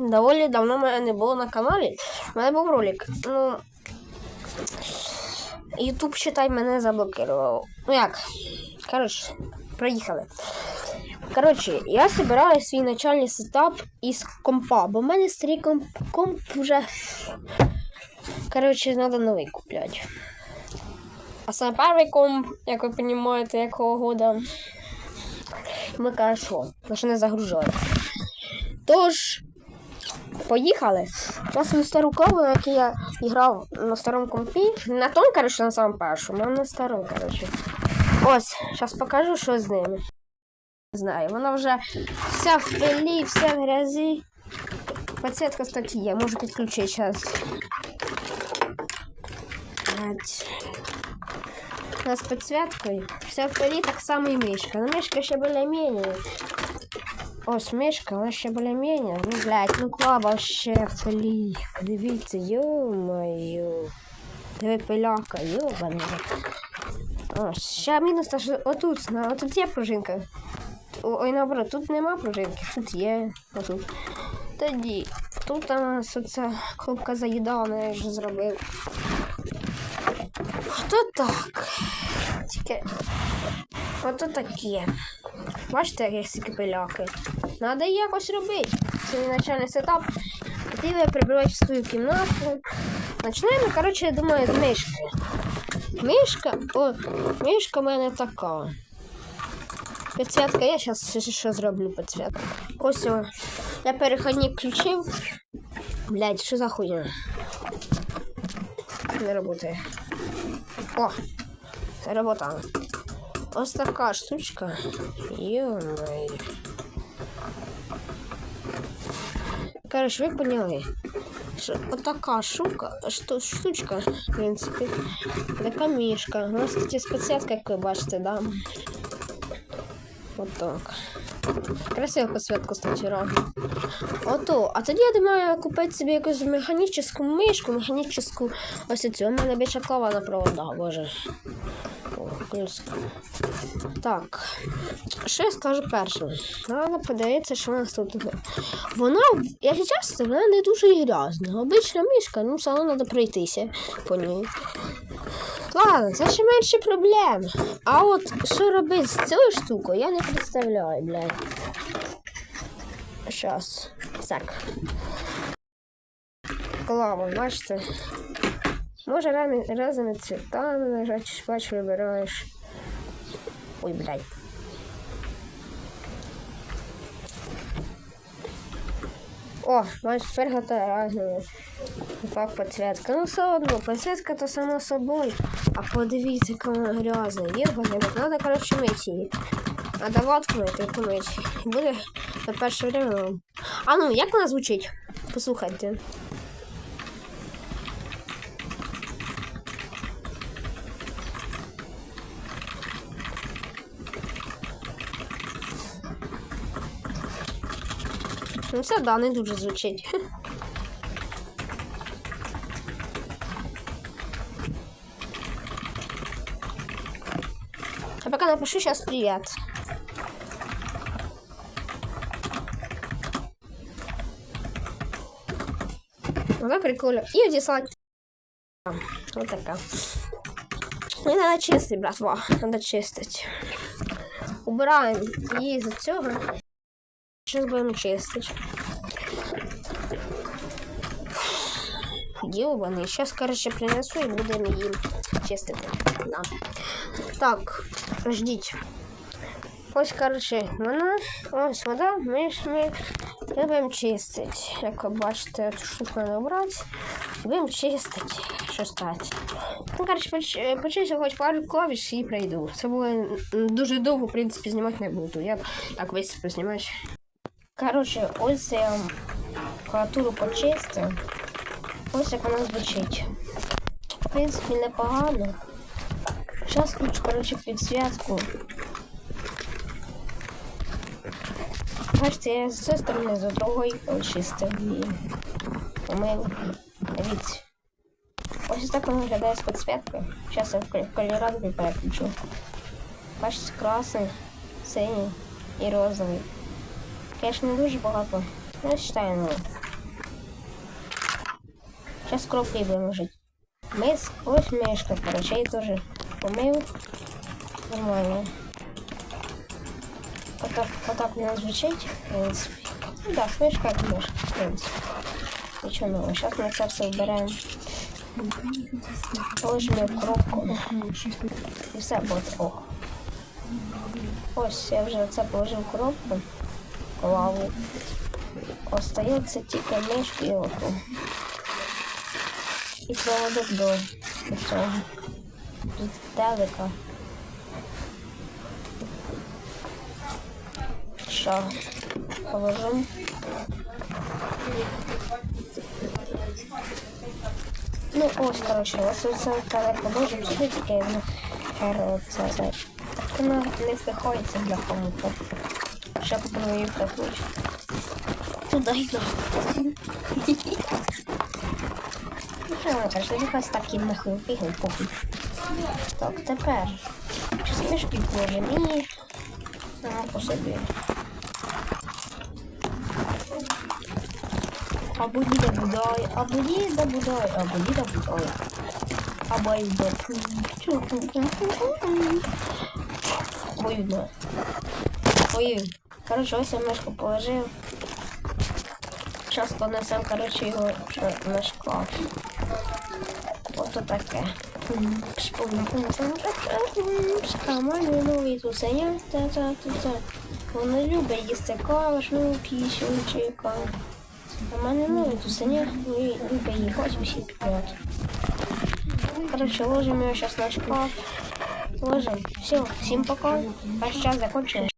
Доволі давно мене не було на каналі. У мене був ролик. Ну. Ютуб, считай, мене заблокував. Ну як? Коротше, проїхали. Коротше, я збираю свій начальний сетап із компа, бо в мене старий комп, комп вже. Коротше, треба новий купляти. А саме перший комп, як ви розумієте, якого года. Ми кажемо, що не загружається. Тож, поїхали. Зараз на стару каву, яку я грав на старому компі. На тому, коротше, на самому першому, а на старому, коротше. Ось, зараз покажу, що з ними. Не знаю, вона вже вся в пилі, вся в грязі. Подсветка, кстати, є, можу підключити зараз. У нас з підсвіткою. Вся в пилі, так само і мишка. Ну, мишка ще більш-менш. Ось мишка, вона ще більш-менш. Ну, блядь, ну клаба ще в пилі. Подивіться, ё-моё. Диви пиляка, ёбаний. Ось, ще мінус, та що отут, на, отут є пружинка. О- Ой, наоборот, тут нема пружинки, тут є. Отут. Тоді, тут у нас оця кнопка заїдала, я вже зробив. То так. Тільки. Ото таке. Бачите, як стільки пиляки. Надо якось робити. Це не начальний сетап. Тоді ви прибираєте свою кімнату. Почнемо, коротше, я думаю, з мишки. Мишка, о, мишка в мене така. Підсвітка, я зараз ще, зроблю підсвітку. Ось о. Я перехідник включив. Блядь, що за хуйня? Не працює. О, заработало. Ось така штучка. Ё-моё. Короче, ви поняли. Що отака штука, шту, штучка, в принципі, така мішка. У нас кстати, спецсетка, як ви бачите, да? Вот так. Красиво підсвітку, кстати, робить. Ото, а тоді я думаю купити собі якусь механічну мишку, механічну ось цю. У мене більше клава на проводах, боже. Плюс. Так. Що я скажу перше? Вона подається, що у нас тут. Вона, якщо чесно, вона не дуже грязна. Обична мишка, ну все одно треба пройтися по ній. Ладно, це ще менше проблем. А от що робити з цією штукою, я не представляю, блядь. Щас. Так. Клава, бачите? Може разами цвітами нажать, бач, вибираєш. Ой, блядь. О, бач, тепер готова. Так, підсвітка. Ну, все одно, підсвітка то само собою. А подивіться, яка вона грязна. Єбаня, треба, коротше, мити її. А давати мити, помити. І буде на перше время. А ну, як вона звучить? Послухайте. Ну, це да, не дуже звучить. А пока напишу сейчас привет. Так прикольно. И одесать. Вот такая. Не надо чистить, братва. Надо чистить. Убираем її з цього. Зараз будемо чистити. Ёбаный. Сейчас, короче, принесу и будем її чистити. Да. Так, ждіть. Ось, короче, вона, ось вода, ми ж ми будемо чистити. Як ви бачите, цю штуку треба обрати. Будемо чистити. Що стати? Ну, поч- почистив хоч пару клавіш і пройду. Це було дуже довго, в принципі, знімати не буду. Я так весь познімаю. Короче, ось я вам клавіатуру почистив. Ось як вона звучить. В принципі, непогано. Зараз включу, короче, підсвітку. Бачите, я з цієї сторони, з другої очистив її. Помив. Дивіться. Ось так воно виглядає з підсвіткою. Зараз я в кол- переключу. Бачите, красний, синій і розовий. Конечно, не дуже багато. Ну, Зараз коробки будемо жити. Мис, ось мишка, короче, я теж помив. Нормально. Отак, отак вона звучить, в принципі. Ну так, мишка як мишка, в принципі. Нічого нового. Зараз ми це все вберемо. Положимо в коробку. І все буде ок. Ось я вже це положив коробку. Лаву. Остається тільки мишки і око. І проводок до, цього. До телека. Що? Положимо. Ну ось, коротше, ось це телек положимо сюди, тільки ну, це, це. Вона не впихається для кому-то. Ще попробую впихнути. Туди й на. Ну, що вона каже, якась так і нахуй впихнуть, похуй. Так, тепер. Смішки вложимо і... Ага, по собі. Або діда будай, або діда будай, або діда будай. Або й до. Воюдно. Ой, коротше, ось я мишку положив. Зараз понесемо, коротше, його на шкаф. Ото таке. Малюнові тусеня. Вона любить їсти кашу, піщу, чайка. А мене нові тусеня, любить їхати усі підряд. Короче, ложим ее сейчас на шкаф. Ложим. Все, всем пока. Наш час закончился.